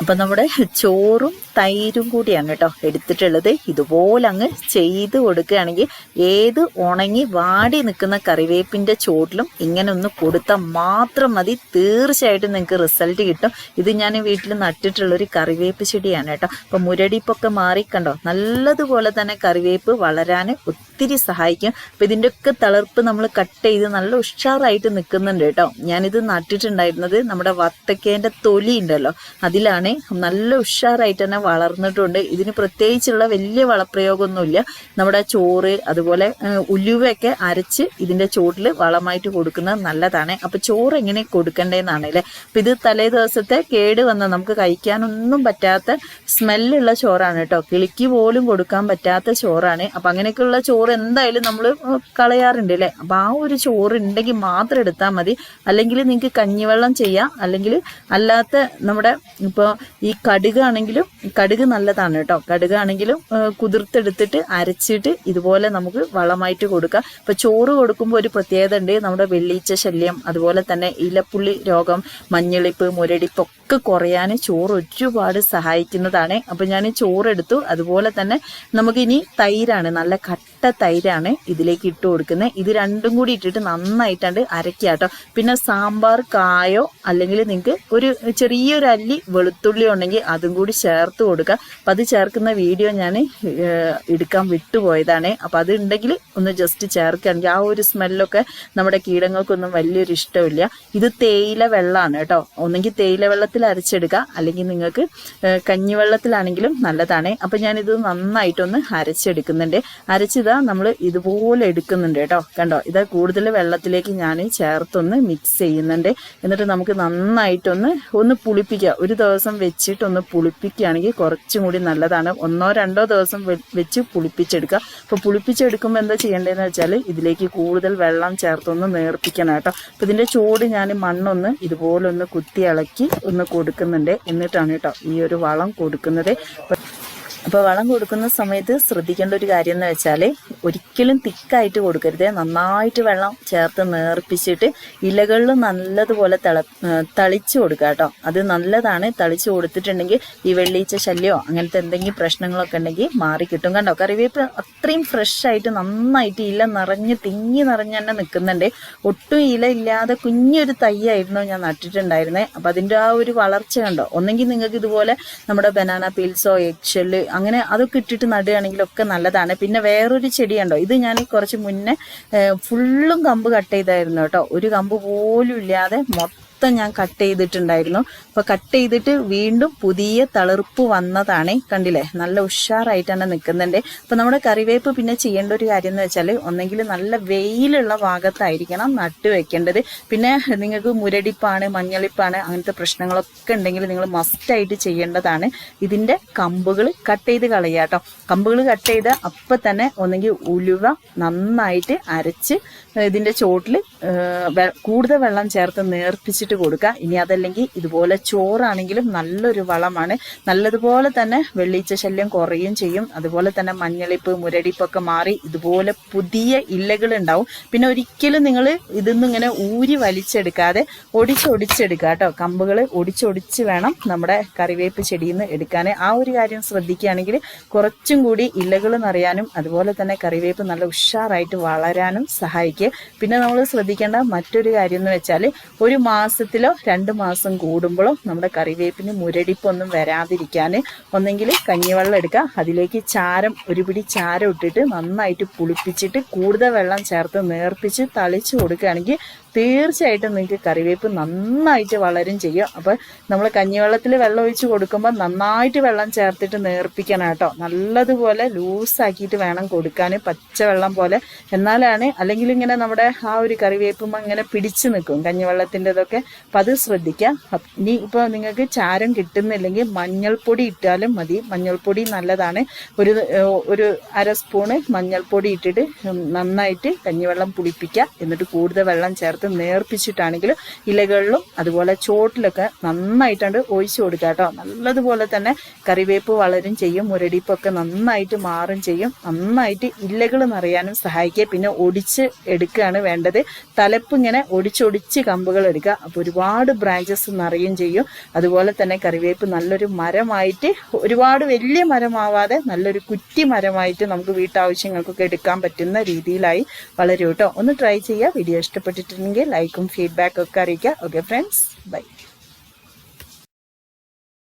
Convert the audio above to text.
അപ്പം നമ്മുടെ ചോറും തൈരും കൂടിയാണ് കേട്ടോ എടുത്തിട്ടുള്ളത്. ഇതുപോലെ അങ്ങ് ചെയ്ത് കൊടുക്കുകയാണെങ്കിൽ ഏത് ഉണങ്ങി വാടി നിൽക്കുന്ന കറിവേപ്പിന്റെ ചോട്ടിലും ഇങ്ങനെ ഒന്ന് കൊടുത്താൽ മാത്രം മതി. തീർച്ചയായിട്ടും നിങ്ങൾക്ക് റിസൾട്ട് കിട്ടും. ഇത് ഞാൻ വീട്ടിൽ നട്ടിട്ടുള്ളൊരു കറിവേപ്പ് ചെടിയാണ് കേട്ടോ. അപ്പം മുരടിപ്പൊക്കെ മാറിക്കണ്ടോ നല്ലതുപോലെ തന്നെ കറിവേപ്പ് വളരാൻ ഒത്തിരി സഹായിക്കും. അപ്പം ഇതിന്റെയൊക്കെ തളർപ്പ് നമ്മൾ കട്ട് ചെയ്ത് നല്ല ഉഷാറായിട്ട് നിൽക്കുന്നുണ്ട് കേട്ടോ. ഞാനിത് നട്ടിട്ടുണ്ടായിരുന്നത് നമ്മുടെ വത്തക്കേന്റെ തൊലി ഉണ്ടല്ലോ. അതിലാണ് നല്ല ഉഷാറായിട്ട് തന്നെ വളർന്നിട്ടുണ്ട്. ഇതിന് പ്രത്യേകിച്ചുള്ള വലിയ വളപ്രയോഗമൊന്നുമില്ല. നമ്മുടെ ചോറ് അതുപോലെ ഉലുവയൊക്കെ അരച്ച് ഇതിന്റെ ചോട്ടിൽ വളമായിട്ട് കൊടുക്കുന്നത് നല്ലതാണ്. അപ്പം ചോറ് എങ്ങനെ കൊടുക്കണ്ടേന്നാണ് അല്ലേ? അപ്പം ഇത് തലേ ദിവസത്തെ കേട് വന്ന നമുക്ക് കഴിക്കാനൊന്നും പറ്റാത്ത സ്മെല്ലുള്ള ചോറാണ് കേട്ടോ. കിളിക്ക് പോലും കൊടുക്കാൻ പറ്റാത്ത ചോറാണ്. അപ്പം അങ്ങനെയൊക്കെയുള്ള ചോറ് എന്തായാലും നമ്മൾ കളയാറുണ്ട് അല്ലേ? അപ്പം ആ ഒരു ചോറ് ഉണ്ടെങ്കിൽ മാത്രം എടുത്താൽ മതി. അല്ലെങ്കിൽ നിങ്ങൾക്ക് കഞ്ഞിവെള്ളം ചെയ്യാം. അല്ലെങ്കിൽ അല്ലാത്ത നമ്മുടെ ഇപ്പോൾ ഈ കടുകാണെങ്കിലും കടുക് നല്ലതാണ് കേട്ടോ. കടുകാണെങ്കിലും കുതിർത്തെടുത്തിട്ട് അരച്ചിട്ട് ഇതുപോലെ നമുക്ക് വളമായിട്ട് കൊടുക്കാം. ഇപ്പം ചോറ് കൊടുക്കുമ്പോൾ ഒരു പ്രത്യേകത ഉണ്ട്. നമ്മുടെ വെള്ളീച്ച ശല്യം അതുപോലെ തന്നെ ഇലപ്പുള്ളി രോഗം മഞ്ഞളിപ്പ് മുരടിപ്പ് ഒക്കെ കുറയാൻ ചോറ് ഒരുപാട് സഹായിക്കുന്നതാണ്. അപ്പം ഞാൻ ചോറെടുത്തു. അതുപോലെ തന്നെ നമുക്കിനി തൈരാണ് നല്ല കട്ട തൈരാണ് ഇതിലേക്ക് ഇട്ട് കൊടുക്കുന്നത്. ഇത് രണ്ടും കൂടി ഇട്ടിട്ട് നന്നായിട്ടാണ്ട് അരക്കുക കേട്ടോ. പിന്നെ സാമ്പാർ കായോ അല്ലെങ്കിൽ നിങ്ങൾക്ക് ഒരു ചെറിയൊരു അല്ലി വെളുത്തുള്ളി ഉണ്ടെങ്കിൽ അതും കൂടി ചേർത്ത് കൊടുക്കുക. അപ്പം അത് ചേർക്കുന്ന വീഡിയോ ഞാൻ എടുക്കാൻ വിട്ടുപോയതാണ്. അപ്പം അത് ഉണ്ടെങ്കിൽ ഒന്ന് ജസ്റ്റ് ചേർക്കുകയാണെങ്കിൽ ആ ഒരു സ്മെല്ലൊക്കെ നമ്മുടെ കീടങ്ങൾക്കൊന്നും വലിയൊരു ഇഷ്ടമില്ല. ഇത് തേയില വെള്ളമാണ് കേട്ടോ. ഒന്നെങ്കിൽ തേയില വെള്ളത്തിൽ അരച്ചെടുക്കുക. അല്ലെങ്കിൽ നിങ്ങൾക്ക് കഞ്ഞിവെള്ളത്തിലാണെങ്കിലും നല്ലതാണ്. അപ്പം ഞാനിത് നന്നായിട്ടൊന്ന് അരച്ചെടുക്കുന്നുണ്ട്. അരച്ചിതാ നമ്മൾ ഇതുപോലെ എടുക്കുന്നുണ്ട് കേട്ടോ. കണ്ടോ? ഇത് കൂടുതൽ വെള്ളത്തിലേക്ക് ഞാൻ ചേർത്തൊന്ന് മിക്സ് ചെയ്യുന്നുണ്ട്. എന്നിട്ട് നമുക്ക് നന്നായിട്ടൊന്ന് ഒന്ന് പുളിപ്പിക്കുക. ഒരു ദിവസം വെച്ചിട്ട് ഒന്ന് പുളിപ്പിക്കുകയാണെങ്കിൽ കുറച്ചും കൂടി നല്ലതാണ്. ഒന്നോ രണ്ടോ ദിവസം വെച്ച് പുളിപ്പിച്ചെടുക്കുക. അപ്പോൾ പുളിപ്പിച്ചെടുക്കുമ്പോൾ എന്താ ചെയ്യേണ്ടതെന്ന് വെച്ചാൽ ഇതിലേക്ക് കൂടുതൽ വെള്ളം ചേർത്തൊന്ന് നേർപ്പിക്കണം കേട്ടോ. അപ്പോൾ ഇതിന്റെ ചൂട് ഞാൻ മണ്ണൊന്ന് ഇതുപോലെ ഒന്ന് കുത്തി ഇളക്കി ഒന്ന് കൊടുക്കുന്നുണ്ട്. എന്നിട്ടാണ് കേട്ടോ ഈ ഒരു വളം കൊടുക്കുന്നത്. അപ്പോൾ വളം കൊടുക്കുന്ന സമയത്ത് ശ്രദ്ധിക്കേണ്ട ഒരു കാര്യം എന്ന് വെച്ചാൽ ഒരിക്കലും തിക്കായിട്ട് കൊടുക്കരുത്. നന്നായിട്ട് വെള്ളം ചേർത്ത് നേർപ്പിച്ചിട്ട് ഇലകളിൽ നല്ലതുപോലെ തിള തളിച്ചു കൊടുക്കുക കേട്ടോ. അത് നല്ലതാണ്. തളിച്ചു കൊടുത്തിട്ടുണ്ടെങ്കിൽ ഈ വെള്ളീച്ച ശല്യമോ അങ്ങനത്തെ എന്തെങ്കിലും പ്രശ്നങ്ങളൊക്കെ ഉണ്ടെങ്കിൽ മാറി കിട്ടും കണ്ടോ? കറിവേപ്പ് അത്രയും ഫ്രഷ് ആയിട്ട് നന്നായിട്ട് ഇല നിറഞ്ഞ് തിങ്ങി നിറഞ്ഞ് തന്നെ നിൽക്കുന്നുണ്ട്. ഒട്ടും ഇല ഇല്ലാതെ കുഞ്ഞൊരു തൈയായിരുന്നു ഞാൻ നട്ടിട്ടുണ്ടായിരുന്നത് അപ്പം അതിന്റെ ആ ഒരു വളർച്ച കണ്ടോ? ഒന്നെങ്കിൽ നിങ്ങൾക്ക് ഇതുപോലെ നമ്മുടെ ബനാന പീൽസോ എഗ് അങ്ങനെ അതൊക്കെ ഇട്ടിട്ട് നടുകയാണെങ്കിലൊക്കെ നല്ലതാണ്. പിന്നെ വേറൊരു ചെടിയുണ്ടോ ഇത് ഞാൻ കുറച്ച് മുന്നേ ഫുള്ളും കമ്പ് കട്ട് ചെയ്തായിരുന്നു കേട്ടോ. ഒരു കമ്പ് പോലും ഇല്ലാതെ മൊത്തം ഞാൻ കട്ട് ചെയ്തിട്ടുണ്ടായിരുന്നു. അപ്പൊ കട്ട് ചെയ്തിട്ട് വീണ്ടും പുതിയ തളിർപ്പ് വന്നതാണ് കണ്ടില്ലേ? നല്ല ഉഷാറായിട്ട് തന്നെ നിൽക്കുന്നുണ്ട്. അപ്പൊ നമ്മുടെ കറിവേപ്പ് പിന്നെ ചെയ്യേണ്ട ഒരു കാര്യം എന്ന് വെച്ചാൽ ഒന്നെങ്കിൽ നല്ല വെയിലുള്ള ഭാഗത്തായിരിക്കണം നട്ട് വെക്കേണ്ടത്. പിന്നെ നിങ്ങൾക്ക് മുരടിപ്പാണ് മഞ്ഞളിപ്പാണ് അങ്ങനത്തെ പ്രശ്നങ്ങളൊക്കെ ഉണ്ടെങ്കിൽ നിങ്ങൾ മസ്റ്റായിട്ട് ചെയ്യേണ്ടതാണ്. ഇതിന്റെ കമ്പുകൾ കട്ട് ചെയ്ത് കളയുക കേട്ടോ. കമ്പുകൾ കട്ട് ചെയ്ത് അപ്പം തന്നെ ഒന്നെങ്കിൽ ഉലുവ നന്നായിട്ട് അരച്ച് ഇതിന്റെ ചോട്ടിൽ കൂടുതൽ വെള്ളം ചേർത്ത് നേർപ്പിച്ചിട്ട് കൊടുക്കുക. ഇനി അതല്ലെങ്കിൽ ഇതുപോലെ ചോറാണെങ്കിലും നല്ലൊരു വളമാണ്. നല്ലതുപോലെ തന്നെ വെള്ളീച്ച ശല്യം കുറയും ചെയ്യും. അതുപോലെ തന്നെ മഞ്ഞളിപ്പ് മുരടിപ്പൊക്കെ മാറി ഇതുപോലെ പുതിയ ഇലകൾ ഉണ്ടാവും. പിന്നെ ഒരിക്കലും നിങ്ങൾ ഇതൊന്നും ഇങ്ങനെ ഊരി വലിച്ചെടുക്കാതെ ഒടിച്ചൊടിച്ചെടുക്കുക കേട്ടോ. കമ്പുകൾ ഒടിച്ചൊടിച്ച് വേണം നമ്മുടെ കറിവേപ്പ് ചെടിയിൽ നിന്ന് എടുക്കാൻ ആ ഒരു കാര്യം ശ്രദ്ധിക്കുകയാണെങ്കിൽ കുറച്ചും കൂടി ഇലകൾ നിറയാനും അതുപോലെ തന്നെ കറിവേപ്പ് നല്ല ഉഷാറായിട്ട് വളരാനും സഹായിക്കുക പിന്നെ നമ്മൾ ശ്രദ്ധിക്കേണ്ട മറ്റൊരു കാര്യം എന്ന് വെച്ചാൽ ഒരു മാസത്തിലോ രണ്ട് മാസം കൂടുമ്പോഴോ നമ്മുടെ കറിവേപ്പിന് മുരടിപ്പൊന്നും വരാതിരിക്കാൻ ഒന്നെങ്കിൽ കഞ്ഞിവെള്ളം എടുക്കുക. അതിലേക്ക് ചാരം ഒരു പിടി ചാരം ഇട്ടിട്ട് നന്നായിട്ട് പുളിപ്പിച്ചിട്ട് കൂടുതൽ വെള്ളം ചേർത്ത് നേർപ്പിച്ച് തളിച്ച് കൊടുക്കുകയാണെങ്കിൽ തീർച്ചയായിട്ടും നിങ്ങൾക്ക് കറിവേപ്പ് നന്നായിട്ട് വളരും ചെയ്യും. അപ്പോൾ നമ്മൾ കഞ്ഞിവെള്ളത്തിൽ വെള്ളം ഒഴിച്ച് കൊടുക്കുമ്പോൾ നന്നായിട്ട് വെള്ളം ചേർത്തിട്ട് നേർപ്പിക്കണം കേട്ടോ. നല്ലതുപോലെ ലൂസാക്കിയിട്ട് വേണം കൊടുക്കാൻ പച്ചവെള്ളം പോലെ. എന്നാലാണ് അല്ലെങ്കിൽ ഇങ്ങനെ നമ്മുടെ ആ ഒരു കറിവേപ്പും അങ്ങനെ പിടിച്ചു നിൽക്കും കഞ്ഞിവെള്ളത്തിന്റെതൊക്കെ. അപ്പം അത് ശ്രദ്ധിക്കാം. ഇനി ഇപ്പോൾ നിങ്ങൾക്ക് ചാരം കിട്ടുന്നില്ലെങ്കിൽ മഞ്ഞൾപ്പൊടി ഇട്ടാലും മതി. മഞ്ഞൾപ്പൊടി നല്ലതാണ്. ഒരു ഒരു അര സ്പൂണ് മഞ്ഞൾപ്പൊടി ഇട്ടിട്ട് നന്നായിട്ട് കഞ്ഞിവെള്ളം പുളിപ്പിക്കുക. എന്നിട്ട് കൂടുതൽ വെള്ളം ചേർത്ത് നേർപ്പിച്ചിട്ടാണെങ്കിലും ഇലകളിലും അതുപോലെ ചോട്ടിലൊക്കെ നന്നായിട്ടാണ്ട് ഒഴിച്ചു കൊടുക്കുക കേട്ടോ. നല്ലതുപോലെ തന്നെ കറിവേപ്പ് വളരും ചെയ്യും. മുരടിപ്പൊക്കെ നന്നായിട്ട് മാറും ചെയ്യും. നന്നായിട്ട് ഇലകൾ നിറയാനും സഹായിക്കുക. പിന്നെ ഒടിച്ച് എടുക്കുകയാണ് വേണ്ടത്. തലപ്പ് ഇങ്ങനെ ഒടിച്ചൊടിച്ച് കമ്പുകൾ എടുക്കുക. അപ്പോൾ ഒരുപാട് ബ്രാഞ്ചസ് നിറയും ചെയ്യും. അതുപോലെ തന്നെ കറിവേപ്പ് നല്ലൊരു മരമായിട്ട് ഒരുപാട് വലിയ മരമാവാതെ നല്ലൊരു കുറ്റി മരമായിട്ട് നമുക്ക് വീട്ടാവശ്യങ്ങൾക്കൊക്കെ എടുക്കാൻ പറ്റുന്ന രീതിയിലായി വളരും കേട്ടോ ഒന്ന് ട്രൈ ചെയ്യുക. വീഡിയോ ഇഷ്ടപ്പെട്ടിട്ടുണ്ടെങ്കിൽ ലൈക്കും ഫീഡ്ബാക്കും ഒക്കെ അറിയിക്കുക. Okay friends bye